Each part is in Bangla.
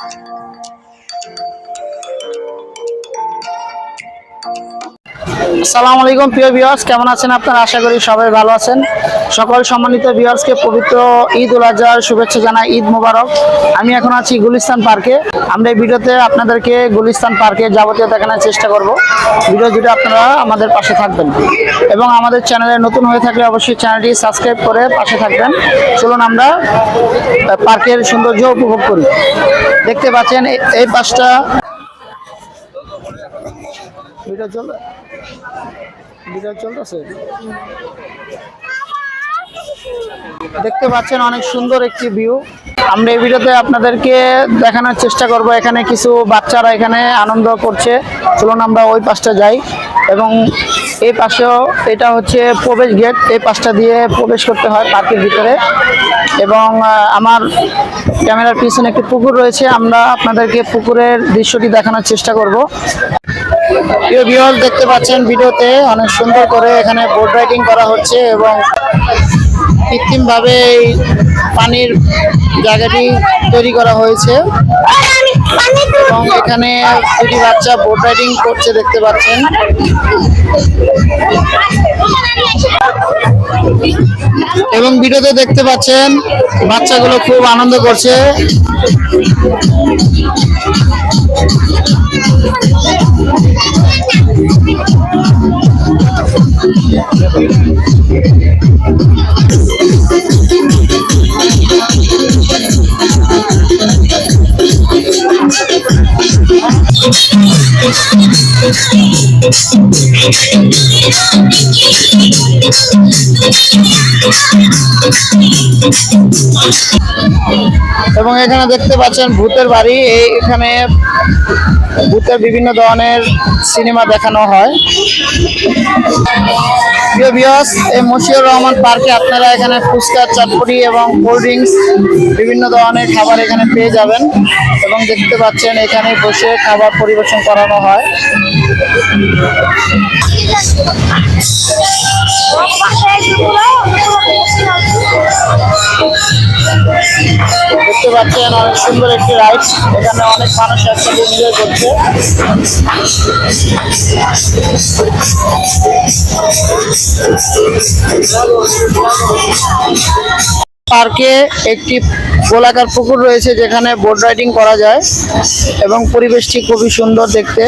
Thank you. আসসালামু আলাইকুম, প্রিয় ভিউয়ার্স কেমন আছেন আপনারা? আশা করি সবাই ভালো আছেন। সকল সম্মানিত ভিউয়ার্সকে পবিত্র ঈদ উল আজহার শুভেচ্ছা জানাই, ঈদ মোবারক। আমি এখন আছি গুলিস্তান পার্কে। আমরা এই ভিডিওতে আপনাদেরকে গুলিস্তান পার্কে যাবতীয় দেখানোর চেষ্টা করব। ভিডিও জুড়ে আপনারা আমাদের পাশে থাকবেন। এবং আমাদের চ্যানেলে নতুন হয়ে থাকলে অবশ্যই চ্যানেলটি সাবস্ক্রাইব করে পাশে থাকবেন। চলুন আমরা পার্কের সৌন্দর্য উপভোগ করি। দেখতে পাচ্ছেন এই- পাশটা ভিডিও চল ভিডিও চলতেছে? দেখতে পাচ্ছেন অনেক সুন্দর একটি ভিউ। আমরা এই ভিডিওতে আপনাদেরকে দেখানোর চেষ্টা করব এখানে কিছু বাচ্চারা এখানে আনন্দ করছে। চলুন আমরা ওই পাশটা যাই এবং এই পাশেও এটা হচ্ছে প্রবেশ গেট, এই পাশটা দিয়ে প্রবেশ করতে হয় পার্কের ভিতরে। এবং আমার ক্যামেরার পিছনে একটি পুকুর রয়েছে, আমরা আপনাদেরকে পুকুরের দৃশ্যটি দেখানোর চেষ্টা করব। প্রিয় ভিউয়ার দেখতে পাচ্ছেন ভিডিওতে অনেক সুন্দর করে এখানে বোট রাইডিং করা হচ্ছে এবং কৃত্রিমভাবে এই পানির জায়গাটি তৈরি করা হয়েছে। এবং এখানে দুটি বাচ্চা বোট রাইডিং করছে, দেখতে পাচ্ছেন। এবং ভিডিওতে দেখতে পাচ্ছেন, বাচ্চাগুলো খুব আনন্দ করছে। Thank you. এবং এখানে দেখতে পাচ্ছেন ভূতের বাড়ি। এই এখানে ভূতের বিভিন্ন ধরনের সিনেমা দেখানো হয়। এই মশিউর রহমান পার্কে আপনারা এখানে ফুচকা, চটপটি এবং কোল্ড ড্রিঙ্কস, বিভিন্ন ধরনের খাবার এখানে পেয়ে যাবেন এবং দেখতে পাচ্ছেন এখানে বসে খাবার পরিবেশন করানো হয়। দেখতে পাচ্ছেন অনেক সুন্দর একটি রাইড। এখানে অনেক মানুষ একসাথে এনজয় করছে। পার্কে একটি গোলাকার পুকুর রয়েছে যেখানে বোট রাইডিং করা যায় এবং পরিবেশটি খুবই সুন্দর দেখতে।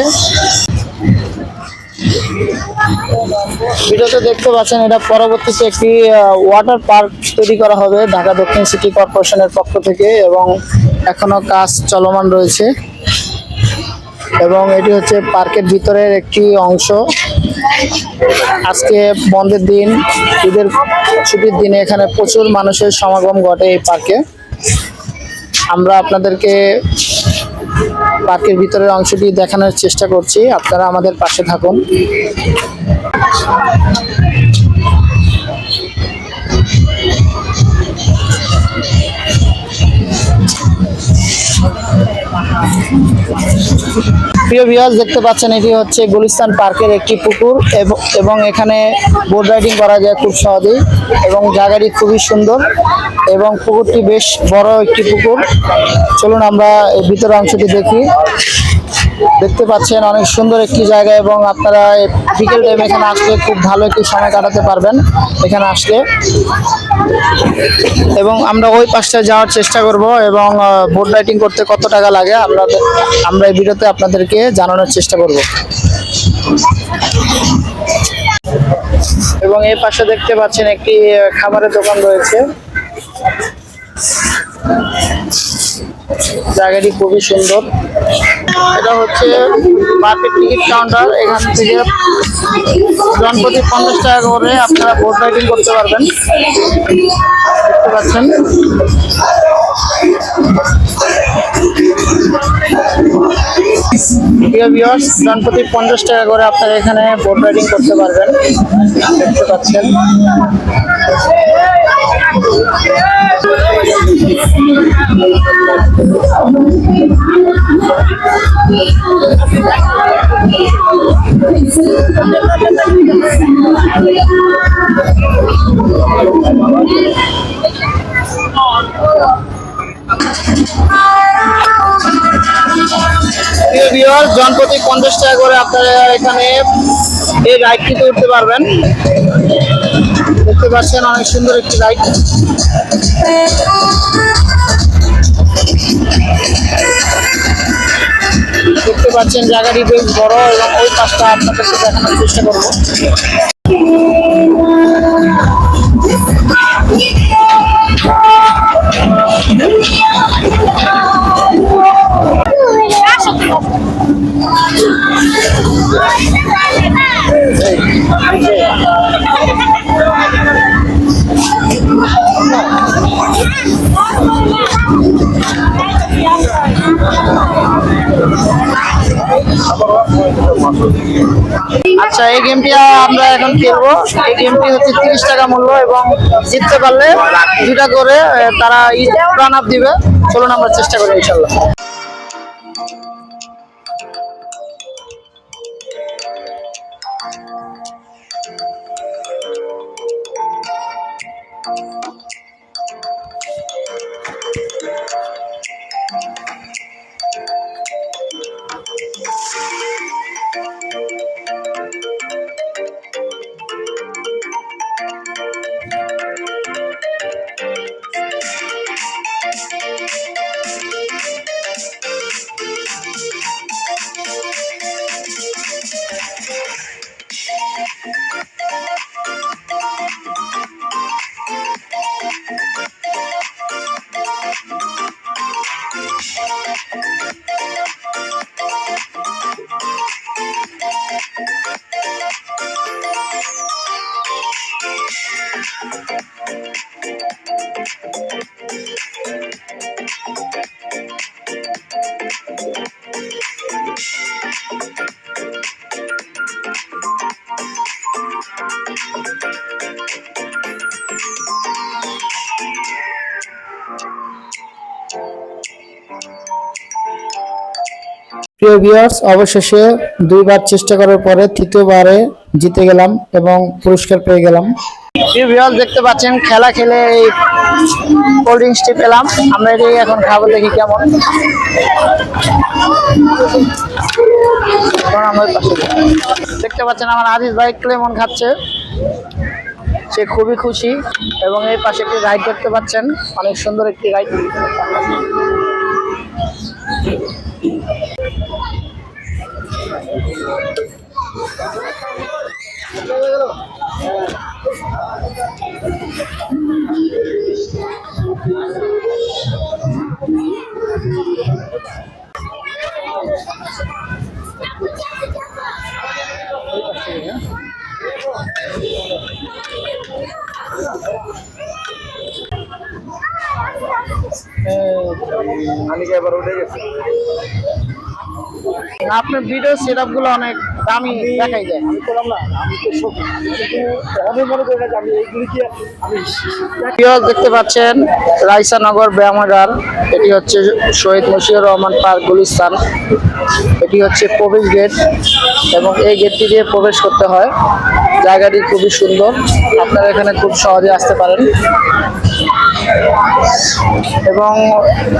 ভিডিওতে দেখতে পাচ্ছেন, এটা পরবর্তীতে একটি ওয়াটার পার্ক তৈরি করা হবে ঢাকা দক্ষিণ সিটি কর্পোরেশনের পক্ষ থেকে এবং এখনও কাজ চলমান রয়েছে। এবং এটি হচ্ছে পার্কের ভিতরের একটি অংশ। আজকে বন্ধের দিন, ঈদের ছুটির দিনে এখানে প্রচুর মানুষের সমাগম ঘটে এই পার্কে। আমরা আপনাদেরকে পার্কের ভিতরের অংশটি দেখানোর চেষ্টা করছি। আপনারা আমাদের পাশে থাকুন। প্রিয় ভিউয়ার্স দেখতে পাচ্ছেন, এটি হচ্ছে গুলিস্তান পার্কের একটি পুকুর এবং- এখানে বোট রাইডিং করা যায় খুব সহজেই এবং জায়গাটি খুবই সুন্দর এবং পুকুরটি বেশ বড় একটি পুকুর। চলুন আমরা ভিতরের অংশটি দেখি। দেখতে পাচ্ছেন অনেক সুন্দর একটি জায়গা এবং আপনারা বিকেল টাইমে এখানে আসলে খুব ভালো একটি সময় কাটাতে পারবেন এখানে আসলে। এবং আমরা ওই পাশটা যাওয়ার চেষ্টা করব এবং বোট রাইডিং করতে কত টাকা লাগে আমরা আমরা এই ভিডিওতে আপনাদেরকে জানানোর চেষ্টা করব। এবং এই পাশে দেখতে পাচ্ছেন একটি খাবারের দোকান রয়েছে। জায়গাটি খুবই সুন্দর। এটা হচ্ছে মার্কেট টিকিট কাউন্টার। এখান থেকে জনপ্রতি পঞ্চাশ টাকা করে আপনারা বোট রাইডিং করতে পারবেন। দেখতে পাচ্ছেন। জনপ্রতি পঞ্চাশ টাকা করে আপনারা এখানে বোট রাইডিং করতে পারবেন। দেখতে পাচ্ছেন। জনপ্রতি পঞ্চাশ টাকা করে আপনারা এখানে এই রাইডটিতে উঠতে পারবেন। দেখতে পাচ্ছেন, অনেক সুন্দর একটি রাইড দেখতে পাচ্ছেন, জায়গাটি বেশ বড় এবং ওই পাশটা আপনাদেরকে দেখানোর চেষ্টা করব। আচ্ছা এই গেমটি আমরা এখন খেলব। এই গেমটি হচ্ছে তিরিশ টাকা মূল্য এবং জিততে পারলে দুটা করে তারা তারা রান আপ দিবে। চলুন আমরা চেষ্টা করি ইনশাল্লাহ। প্রিয় ভিউয়ার্স অবশেষে দুইবার চেষ্টা করার পরে তৃতীয়বারে জিতে গেলাম এবং পুরস্কার পেয়ে গেলাম। প্রিয় ভিউয়ার্স দেখতে পাচ্ছেন, খেলা খেলে এই কোল্ড ড্রিঙ্কসটি পেলাম। আমরা এখন খাব, দেখি কেমন। দেখতে পাচ্ছেন, আমার আদিস ভাই ক্লেমন খাচ্ছে? সে খুবই খুশি এবং এই পাশে একটি রাইড দেখতে পাচ্ছেন। অনেক সুন্দর একটি রাইড আমি কি এবার উঠে গেছি। আপনার ভিডিও সেটগুলো অনেক দামি দেখাই যায়। আমি করলাম না আমি তো কিন্তু আমি মনে করি না আমি এইগুলিকে আমি ভিউয়ার্স দেখতে পাচ্ছেন রাইসানগর ব্যায়ামাগার এটি হচ্ছে শহীদ মুশিউর রহমান পার্ক গুলিস্তান। এটি হচ্ছে প্রবেশ গেট এবং এই গেটটি দিয়ে প্রবেশ করতে হয়। জায়গাটি খুবই সুন্দর আপনারা এখানে খুব সহজে আসতে পারেন। এবং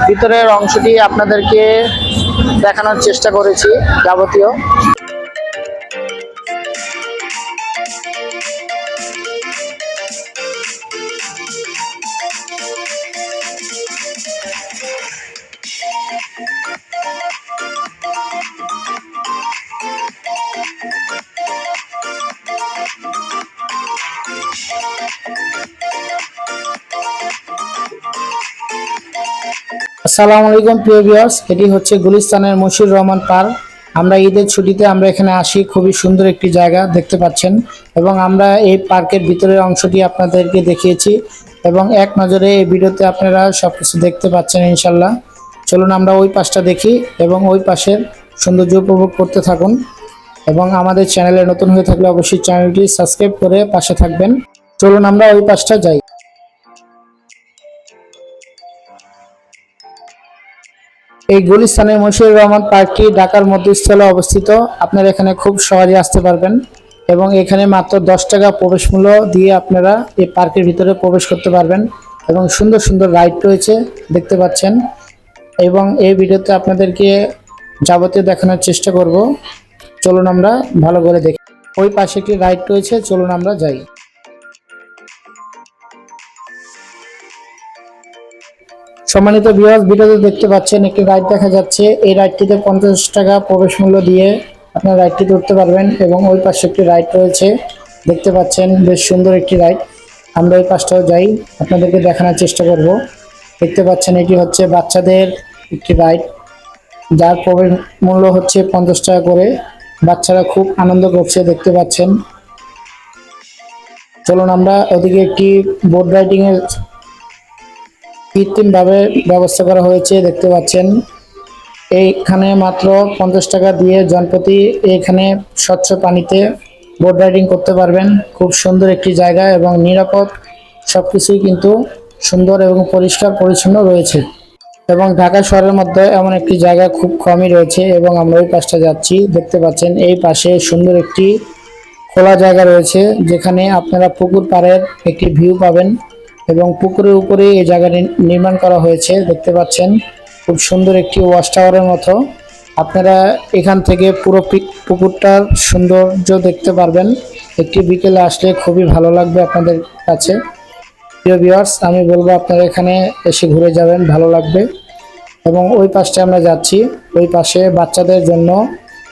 ভিতরের অংশটি আপনাদেরকে দেখানোর চেষ্টা করেছি যাবতীয়। আসসালামু আলাইকুম, প্রিয় ভিউয়ার্স এটি হচ্ছে গুলিস্তানের মশিউর রহমান পার্ক আমরা ঈদের ছুটিতে আমরা এখানে আসি, খুবই সুন্দর একটি জায়গা দেখতে পাচ্ছেন। এবং আমরা এই পার্কের ভিতরের অংশটি আপনাদেরকে দেখিয়েছি। এবং এক নজরে এই ভিডিওতে আপনারা সবকিছু দেখতে পাচ্ছেন ইনশাল্লাহ চলুন আমরা ওই পাশটা দেখি এবং ওই পাশের সৌন্দর্য উপভোগ করতে থাকুন। এবং আমাদের চ্যানেলে নতুন হয়ে থাকলে অবশ্যই চ্যানেলটি সাবস্ক্রাইব করে পাশে থাকবেন। চলুন আমরা ওই পাশটা যাই। এই গুলিস্তানের মশিউর রহমান পার্কটি ঢাকার মধ্যস্থলে অবস্থিত। আপনারা এখানে খুব সহজে আসতে পারবেন এবং এখানে মাত্র দশ টাকা প্রবেশ মূল্য দিয়ে আপনারা এই পার্কের ভিতরে প্রবেশ করতে পারবেন এবং সুন্দর সুন্দর রাইড রয়েছে, দেখতে পাচ্ছেন। এবং এই ভিডিওতে আপনাদেরকে যাবতীয় দেখানোর চেষ্টা করব। চলুন আমরা ভালো করে দেখি। ওই পাশে একটি রাইড রয়েছে, চলুন আমরা যাই। সম্মানিত ভিউয়ার্স ভিডিওতে দেখতে পাচ্ছেন একটি রাইড দেখা যাচ্ছে। এই রাইডটিতে পঞ্চাশ টাকা প্রবেশ মূল্য দিয়ে আপনার রাইডটিতে উঠতে পারবেন এবং ওই পাশে একটি রাইড রয়েছে। দেখতে পাচ্ছেন বেশ সুন্দর একটি রাইড আমরা ওই পাশটাও যাই, আপনাদেরকে দেখানোর চেষ্টা করব। দেখতে পাচ্ছেন এটি হচ্ছে বাচ্চাদের একটি রাইড যার প্রবেশ মূল্য হচ্ছে পঞ্চাশ টাকা করে। বাচ্চারা খুব আনন্দ করছে, দেখতে পাচ্ছেন। চলুন আমরা ওদিকে একটি বোট রাইডিং এর কৃত্রিমভাবে ব্যবস্থা করা হয়েছে, দেখতে পাচ্ছেন। এইখানে মাত্র পঞ্চাশ টাকা দিয়ে জনপ্রতি এখানে স্বচ্ছ পানিতে বোট রাইডিং করতে পারবেন। খুব সুন্দর একটি জায়গা এবং নিরাপদ। সব কিছুই কিন্তু সুন্দর এবং পরিষ্কার পরিচ্ছন্ন রয়েছে। এবং ঢাকা শহরের মধ্যে এমন একটি জায়গা খুব কমই রয়েছে এবং আমরা ওই পাশটা যাচ্ছি। দেখতে পাচ্ছেন, এই পাশে সুন্দর একটি খোলা জায়গা রয়েছে, যেখানে আপনারা পুকুর পাড়ের একটি ভিউ পাবেন। এবং পুকুরের উপরে এই জায়গাটি নির্মাণ করা হয়েছে। দেখতে পাচ্ছেন, খুব সুন্দর একটি ওয়াচ টাওয়ারের মতো। আপনারা এখান থেকে পুরো পিক- পুকুরটার সৌন্দর্য দেখতে পারবেন। একটি বিকেলে আসলে খুবই ভালো লাগবে আপনাদের কাছে। প্রিয় ভিওয়ার্স আমি বলব আপনারা এখানে এসে ঘুরে যাবেন, ভালো লাগবে। এবং ওই পাশটা আমরা যাচ্ছি। ওই পাশে বাচ্চাদের জন্য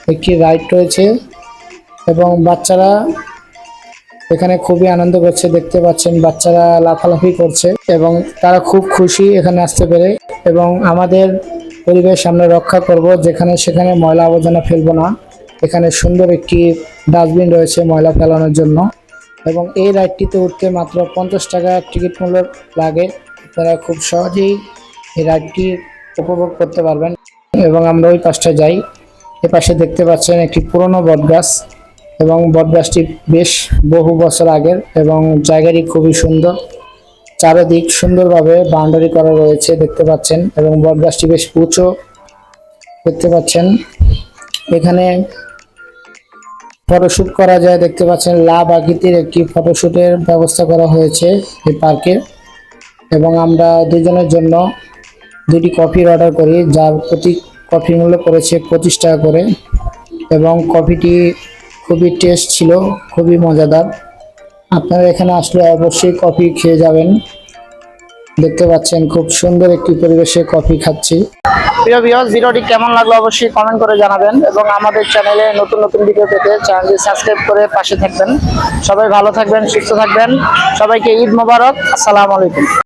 একটি রাইড রয়েছে এবং বাচ্চারা এখানে খুবই আনন্দ করছে, দেখতে পাচ্ছেন বাচ্চারা লাফালাফি করছে এবং তারা খুব খুশি এখানে আসতে পেরে এবং আমাদের পরিবেশ আমরা রক্ষা করব, যেখানে সেখানে ময়লা আবর্জনা ফেলব না। এখানে সুন্দর একটি ডাস্টবিন রয়েছে ময়লা ফেলানোর জন্য এবং এই রাইডটিতে উঠতে মাত্র পঞ্চাশ টাকা টিকিট মূল্য লাগে। আপনারা খুব সহজেই এই রাইডটি উপভোগ করতে পারবেন এবং আমরা ওই পাশটা যাই। এ পাশে দেখতে পাচ্ছেন একটি পুরনো বটগাছ। এবং বটগাছটি বেশ বহু বছর আগের এবং জায়গাটি খুবই সুন্দর। চারিদিক সুন্দরভাবে বাউন্ডারি করা রয়েছে দেখতে পাচ্ছেন এবং বটগাছটি বেশ উঁচু দেখতে পাচ্ছেন। এখানে ফটোশ্যুট করা যায় দেখতে পাচ্ছেন। লাভ আকৃতির একটি ফটোশুটের ব্যবস্থা করা হয়েছে এই পার্কে এবং আমরা দুজনের জন্য দুটি কফির অর্ডার করি। যার প্রতি কফি মূল্য পড়েছে পঁচিশ টাকা করে এবং কফিটি খুবই টেস্ট ছিল, খুবই মজাদার। আপনারা এখানে আসলে অবশ্যই কফি খেয়ে যাবেন। দেখতে পাচ্ছেন খুব সুন্দর একটি পরিবেশে কফি খাচ্ছি। প্রিয় ভিউয়ার্স ভিডিওটি কেমন লাগল অবশ্যই কমেন্ট করে জানাবেন এবং আমাদের চ্যানেলে নতুন নতুন ভিডিও পেতে চ্যানেলটি সাবস্ক্রাইব করে পাশে থাকবেন। সবাই ভালো থাকবেন, সুস্থ থাকবেন। সবাইকে ঈদ মোবারক। আসসালামু আলাইকুম।